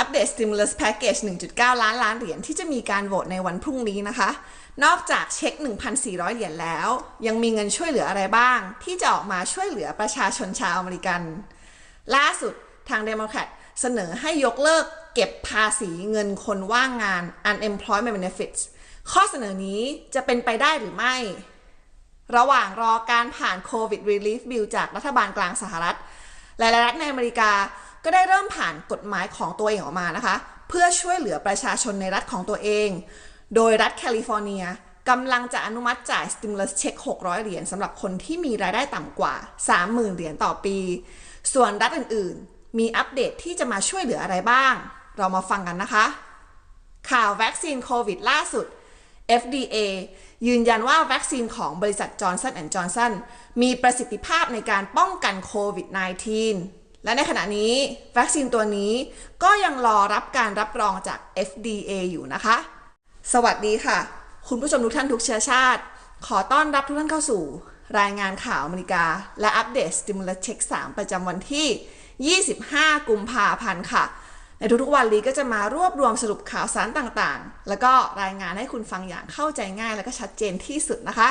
อัปเดต stimulus package 1.9 ล้านล้านเหรียญที่จะมีการโหวตในวันพรุ่งนี้นะคะ นอกจากเช็ค 1,400 เหรียญแล้ว ยังมีเงินช่วยเหลืออะไรบ้าง ที่จะออกมาช่วยเหลือประชาชนชาวอเมริกัน ล่าสุดทางเดโมแครตเสนอให้ยกเลิกเก็บภาษีเงินคนว่างงาน unemployment benefits ข้อเสนอนี้จะเป็นไปได้หรือไม่ ระหว่างรอการผ่าน COVID Relief Bill จากรัฐบาลกลางสหรัฐ หลายๆรัฐในอเมริกา ก็ได้เริ่มผ่านกฎหมายของตัวเองออกมานะคะ เพื่อช่วยเหลือประชาชนในรัฐของตัวเอง โดยรัฐแคลิฟอร์เนียกำลังจะอนุมัติจ่าย stimulus check 600 เหรียญสำหรับคนที่มีรายได้ต่ำกว่า 30,000 เหรียญต่อปี ส่วนรัฐอื่นๆ มีอัปเดตที่จะมาช่วยเหลืออะไรบ้าง เรามาฟังกันนะคะ ข่าววัคซีนโควิดล่าสุด FDA ยืนยันว่าวัคซีนของบริษัท Johnson Johnson มีประสิทธิภาพในการป้องกันโควิด -19 และในขณะนี้วัคซีนตัวนี้ก็ยังรอรับการรับรองจาก FDA อยู่นะคะ สวัสดีค่ะ คุณผู้ชมทุกท่านทุกเชื้อชาติ ขอต้อนรับทุกท่านเข้าสู่ รายงานข่าวอเมริกา และอัปเดต Stimulus Check 3 ประจำวันที่ 25 กุมภาพันธ์ค่ะ ในทุกๆวันลีก็จะมารวบรวมสรุปข่าวสารต่างๆ แล้วก็รายงานให้คุณฟังอย่างเข้าใจง่าย และก็ชัดเจนที่สุดนะคะ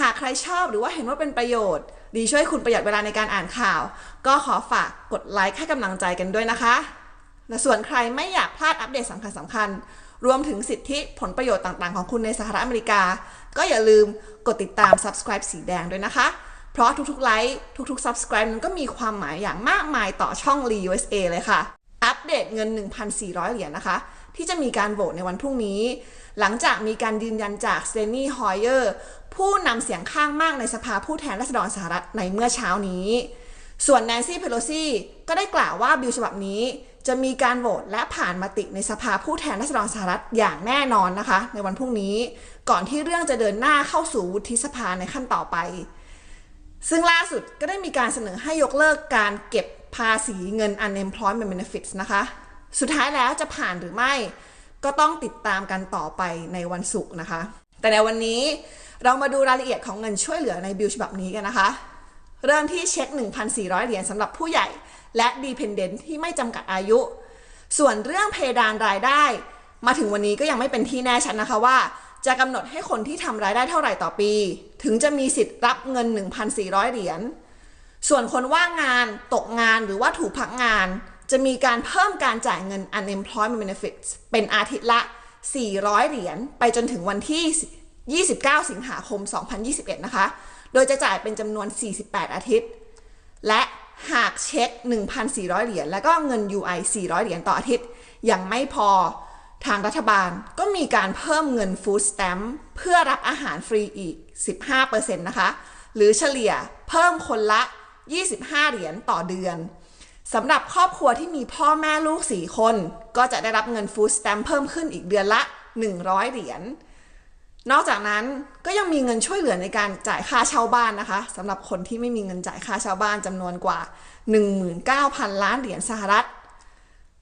หากใครชอบหรือว่าเห็นว่าเป็นประโยชน์ ดีช่วยคุณประหยัดเวลาในการอ่านข่าว ก็ขอฝากกดไลค์ให้กำลังใจกันด้วยนะคะ และส่วนใครไม่อยากพลาดอัปเดตสำคัญสำคัญๆรวมถึงสิทธิผลประโยชน์ต่างๆ ของคุณในสหรัฐอเมริกา ก็อย่าลืมกดติดตาม subscribe สีแดงด้วยนะคะ เพราะทุกๆไลค์ทุกๆ subscribe นั้นก็มีความหมายอย่างมากมายต่อช่อง Lee USA เลยค่ะ อัปเดตเงิน 1,400 เหรียญนะคะ ที่จะมีการโหวตในวันพรุ่งนี้ หลังจากมีการยืนยันจากเซนี่ฮอยเออร์ผู้นำเสียงข้างมากในสภาผู้แทนราษฎรสหรัฐในเมื่อเช้านี้ ส่วนแนนซี่เพโลซีก็ได้กล่าวว่าบิลฉบับนี้ จะมีการโหวตและผ่านมติในสภาผู้แทนราษฎรสหรัฐอย่างแน่นอนนะคะ ในวันพรุ่งนี้ ก่อนที่เรื่องจะเดินหน้าเข้าสู่วุฒิสภาในขั้นต่อไป ซึ่งล่าสุดก็ได้มีการเสนอให้ยกเลิกการเก็บภาษีเงิน unemployment benefits นะคะ สุดท้ายแล้วจะผ่านหรือไม่ก็ต้องติดตามกันต่อไปในวันศุกร์นะคะ แต่ในวันนี้เรามาดูรายละเอียดของเงินช่วยเหลือในบิลฉบับนี้กันนะคะ เริ่มที่เช็ค 1,400 เหรียญสำหรับผู้ใหญ่ และ dependent ที่ไม่จำกัดอายุ ส่วนเรื่องเพดานรายได้ มาถึงวันนี้ก็ยังไม่เป็นที่แน่ชัดนะคะว่า จะกำหนดให้คนที่ทำรายได้เท่าไหร่ต่อปี ถึงจะมีสิทธิ์รับเงิน 1,400 เหรียญ ส่วนคนว่างงาน ตกงานหรือว่าถูกพักงาน จะมีการเพิ่มการจ่ายเงิน unemployment benefits เป็นอาทิตย์ละ 400 เหรียญไปจนถึงวันที่ 29 สิงหาคม 2021 นะคะ โดยจะจ่ายเป็นจำนวน 48 อาทิตย์ และหากเช็ค 1,400 เหรียญแล้วก็เงิน UI 400 เหรียญต่ออาทิตย์ ยังไม่พอทางรัฐบาลก็มีการเพิ่มเงิน Food Stamp เพื่อรับอาหารฟรีอีก 15%นะคะ หรือเฉลี่ยเพิ่มคนละ 25 เหรียญต่อเดือน สำหรับครอบครัวที่มีพ่อแม่ลูก 4 คน ก็จะได้รับเงิน Food Stamp เพิ่มขึ้นอีกเดือนละ 100 เหรียญ นอกจากนั้นก็ยังมีเงินช่วยเหลือในการจ่ายค่าเช่าบ้านนะคะสำหรับคนที่ไม่มีเงินจ่ายค่าเช่าบ้านจำนวนกว่า 19,000 ล้านเหรียญสหรัฐ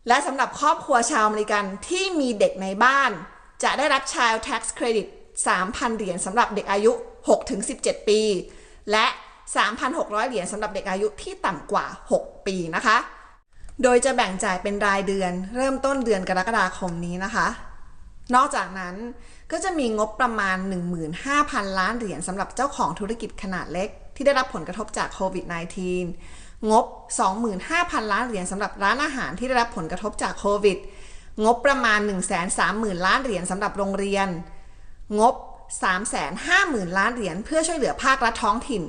และสำหรับครอบครัวชาวอเมริกันที่มีเด็กในบ้าน จะได้รับ Child Tax Credit 3,000 เหรียญสำหรับเด็กอายุ 6-17 ปี และ 3,600 เหรียญสำหรับเด็กอายุที่ต่ำกว่า 6 ปีนะคะ โดยจะแบ่งจ่ายเป็นรายเดือนเริ่มต้นเดือนกรกฎาคมนี้นะคะ นอกจากนั้นก็จะมีงบประมาณ 15,000 ล้านเหรียญสำหรับเจ้าของธุรกิจขนาดเล็ก ที่ได้รับผลกระทบจากโควิด -19 งบ 25,000 ล้านเหรียญสำหรับร้านอาหารที่ได้รับผลกระทบจากโควิด งบประมาณ 130,000 ล้านเหรียญสำหรับโรงเรียน งบ 350,000 ล้านเหรียญเพื่อช่วยเหลือภาครัฐท้องถิ่น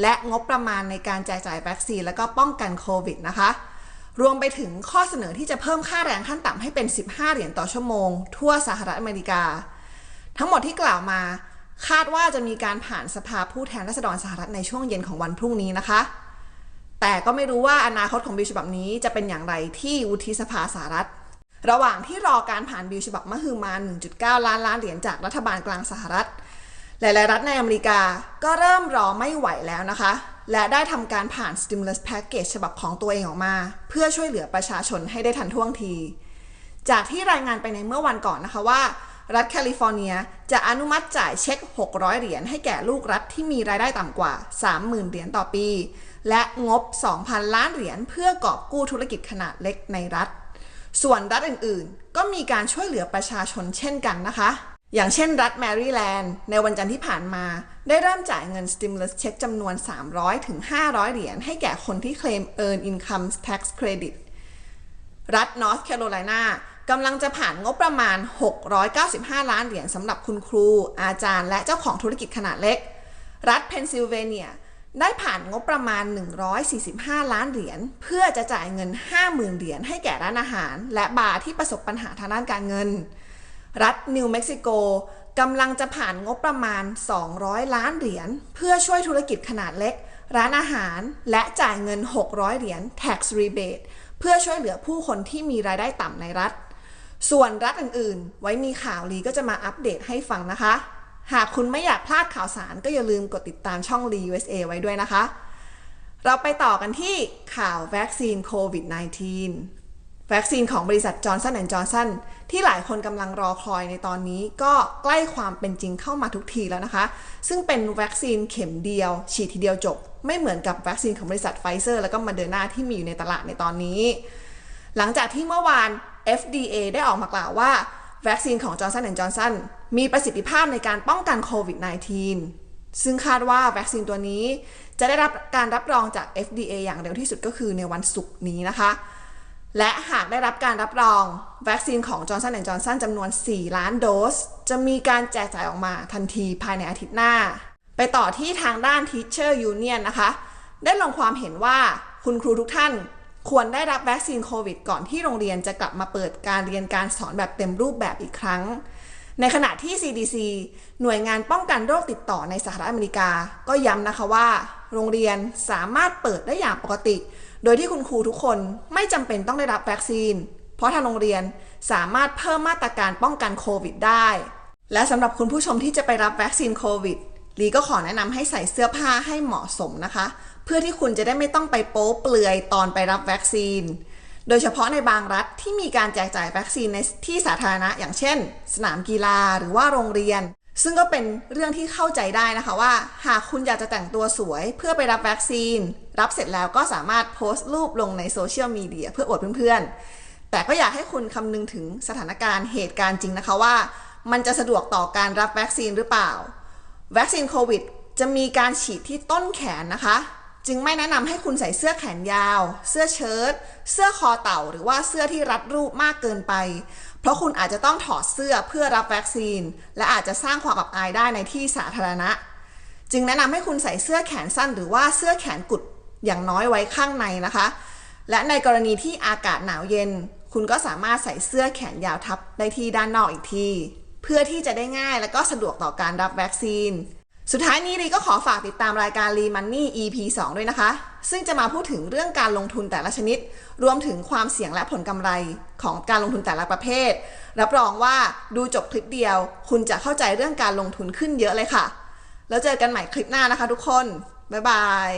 และงบประมาณในการแจกจ่ายวัคซีนและก็ป้องกันโควิดนะคะ รวมไปถึงข้อเสนอที่จะเพิ่มค่าแรงขั้นต่ำให้เป็น 15 เหรียญต่อชั่วโมง ทั่วสหรัฐอเมริกา ทั้งหมดที่กล่าวมา คาดว่าจะมีการผ่านสภาผู้แทนราษฎรสหรัฐในช่วงเย็นของวันพรุ่งนี้นะคะ แต่ก็ไม่รู้ว่าอนาคตของบิลฉบับนี้จะเป็นอย่างไรที่วุฒิสภาสหรัฐ ระหว่างที่รอการผ่านบิลฉบับมหึมา 1.9 ล้านล้านเหรียญจากรัฐบาลกลางสหรัฐ หลาย ๆ รัฐในอเมริกาก็เริ่มรอไม่ไหวแล้วนะคะ และได้ทำการผ่าน stimulus package ฉบับของตัวเองออกมา เพื่อช่วยเหลือประชาชนให้ได้ทันท่วงที จากที่รายงานไปในเมื่อวันก่อนนะคะว่า รัฐแคลิฟอร์เนียจะอนุมัติจ่ายเช็ค 600 เหรียญให้แก่ลูกรัฐที่มีรายได้ต่ำกว่า 30,000 เหรียญต่อปี และงบ 2,000 ล้านเหรียญเพื่อกอบกู้ธุรกิจขนาดเล็กในรัฐ ส่วนรัฐอื่น ๆ ก็มีการช่วยเหลือประชาชนเช่นกันนะคะ อย่างเช่นรัฐแมริแลนด์ในวันจันทร์ที่ผ่านมา ได้เริ่มจ่ายเงิน stimulus check จำนวน300ถึง500 เหรียญให้แก่คนที่เคลม earn income tax credit รัฐนอร์ทแคโรไลนากำลังจะผ่านงบประมาณ 695 ล้านเหรียญสำหรับคุณครู อาจารย์ และเจ้าของธุรกิจขนาดเล็ก รัฐเพนซิลเวเนีย ได้ผ่านงบประมาณ 145 ล้านเหรียญเพื่อจะจ่ายเงิน 50,000 เหรียญให้แก่ร้านอาหาร และบาร์ที่ประสบปัญหาทางด้านการเงิน รัฐนิวเม็กซิโกกำลังจะผ่านงบประมาณ 200 ล้านเหรียญเพื่อช่วยธุรกิจขนาดเล็ก ร้านอาหารและจ่ายเงิน 600 เหรียญ tax rebate เพื่อช่วยเหลือผู้คนที่มีรายได้ต่ำในรัฐ ส่วนรัฐอื่นๆ ไว้มีข่าวลีก็จะมาอัปเดตให้ฟังนะคะ หากคุณไม่อยากพลาดข่าวสารก็อย่าลืมกดติดตามช่องลี USA ไว้ด้วยนะคะ เราไปต่อกันที่ข่าววัคซีนโควิด -19 วัคซีนของบริษัทจอร์นสันแอนด์จอร์นสันที่หลายคนกำลังรอคอยในตอนนี้ก็ใกล้ความเป็นจริงเข้ามาทุกทีแล้วนะคะ ซึ่งเป็นวัคซีนเข็มเดียว ฉีดทีเดียวจบ ไม่เหมือนกับวัคซีนของบริษัทไฟเซอร์แล้วก็มาเดอร์นาที่มีอยู่ในตลาดในตอนนี้ หลังจากที่เมื่อวาน FDA ได้ออกมากล่าวว่าวัคซีนของ Johnson Johnson มีประสิทธิภาพในการป้องกันโควิด -19 ซึ่งคาดว่าวัคซีนตัวนี้จะได้รับการรับรองจาก FDA อย่างเร็วที่สุดก็คือในวันศุกร์นี้นะคะ และหากได้รับการรับรองวัคซีนของ Johnson Johnson จำนวน 4 ล้านโดส จะมีการแจกจ่ายออกมาทันทีภายในอาทิตย์หน้า ไปต่อที่ทางด้าน Teacher Union นะคะ ได้ลงความเห็นว่าคุณครูทุกท่านควรได้รับวัคซีนโควิด ก่อนที่โรงเรียนจะกลับมาเปิดการเรียนการสอนแบบเต็มรูปแบบอีกครั้ง ในขณะที่ CDC หน่วยงานป้องกันโรคติดต่อในสหรัฐอเมริกา ก็ย้ำนะคะว่า โรงเรียนสามารถเปิดได้อย่างปกติ โดยที่คุณครูทุกคนไม่จำเป็นต้องได้รับวัคซีน เพราะทางโรงเรียนสามารถเพิ่มมาตรการป้องกันโควิดได้ และสำหรับคุณผู้ชมที่จะไปรับวัคซีนโควิดลีก็ขอแนะนำให้ใส่เสื้อผ้าให้เหมาะสมนะคะ เพื่อที่คุณจะได้ไม่ต้องไปโป๊เปลือยตอนไปรับวัคซีน โดยเฉพาะในบางรัฐที่มีการแจกจ่ายวัคซีนในที่สาธารณะ อย่างเช่น สนามกีฬาหรือว่าโรงเรียน ซึ่งก็เป็นเรื่องที่เข้าใจได้นะคะว่า หากคุณอยากจะแต่งตัวสวยเพื่อไปรับวัคซีน รับเสร็จแล้วก็สามารถโพสต์รูปลงในโซเชียลมีเดียเพื่ออวดเพื่อนๆ แต่ก็อยากให้คุณคำนึงถึงสถานการณ์เหตุการณ์จริงนะคะว่า มันจะสะดวกต่อการรับวัคซีนหรือเปล่า วัคซีนโควิดจะมีการฉีดที่ต้นแขนนะคะ จึงไม่แนะนำให้คุณใส่เสื้อแขนยาว เสื้อเชิ้ตเสื้อคอเต่า หรือว่าเสื้อที่รัดรูปมากเกินไป เพราะคุณอาจจะต้องถอดเสื้อเพื่อรับวัคซีน และอาจจะสร้างความอับอายได้ในที่สาธารณะ จึงแนะนำให้คุณใส่เสื้อแขนสั้น หรือว่าเสื้อแขนกุดอย่างน้อยไว้ข้างในนะคะ และในกรณีที่อากาศหนาวเย็น คุณก็สามารถใส่เสื้อแขนยาวทับได้ที่ด้านนอกอีกที เพื่อที่จะได้ง่ายและก็สะดวกต่อการรับวัคซีน สุดท้ายนี้ลีก็ขอฝากติดตามรายการลีมันนี่ EP 2 ด้วยนะคะ ซึ่งจะมาพูดถึงเรื่องการลงทุนแต่ละชนิด รวมถึงความเสี่ยงและผลกำไรของการลงทุนแต่ละประเภท รับรองว่าดูจบคลิปเดียว คุณจะเข้าใจเรื่องการลงทุนขึ้นเยอะเลยค่ะ แล้วเจอกันใหม่คลิปหน้านะคะทุกคน บ๊ายบาย